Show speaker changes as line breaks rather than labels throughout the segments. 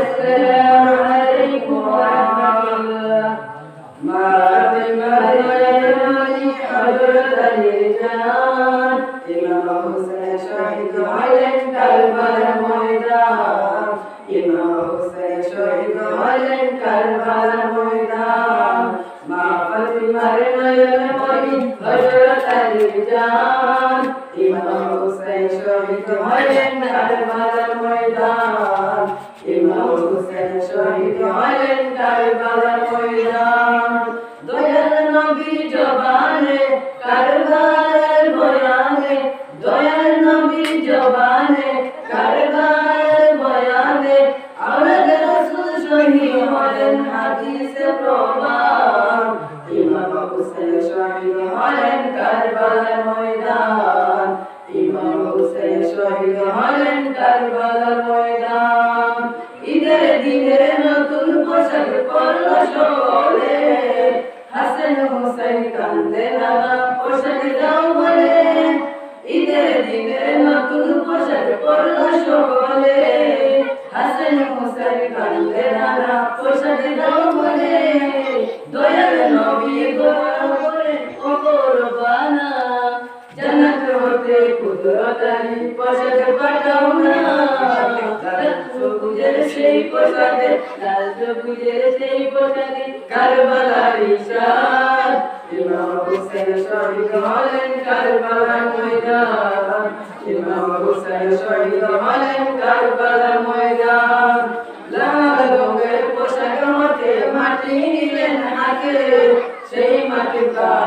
السلام عليكم ورحمة الله ما بمريم حضرة الرجال إمام حسين شهيد على كربلاء ميدان إمام حسين شهيد على كربلاء ميدان ما فاطمة مريم حضرة الرجال إمام حسين শহীদ হলেন কালের বাজার ময়দান ইমাম হোসেন শহীদ হলেন কালের বাজার ময়দান দয়াল নবী জবানে কালের বাজার বয়ানে দয়াল নবী জবানে কালের বাজার বয়ানে আমাদের রাসূল শহীদ হলেন হাদিসে প্রমাণ ইমাম হোসেন শহীদ হলেন কালের বাজার ময়দান শহীদ হলেন কারবালার ময়দান। ঈদের দিনে নতুন পোশাক পরল সকলে। হাসান হোসেন কান্দে নানা পোশাক দাও বলে ঈদের দিনে নতুন পোশাক পরল সকলে। হাসান হোসেন কান্দে নানা পোশাক দাও বলে দয়াল নবী গোরে ওপর বানা, জান্নাত হতে কুদরতানি পোশাক পাঠাও না সবুজের সেই পোশাকে লাল সবুজের সেই পোশাকে কারবালার ইশাদ ইমাম হোসেন শহীদ হলেন কারবালার ময়দান ইমাম হোসেন মাটি নিলেন হাতে সেই মাটি কাহিনী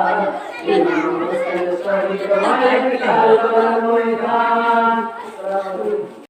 কারবালার ময়দান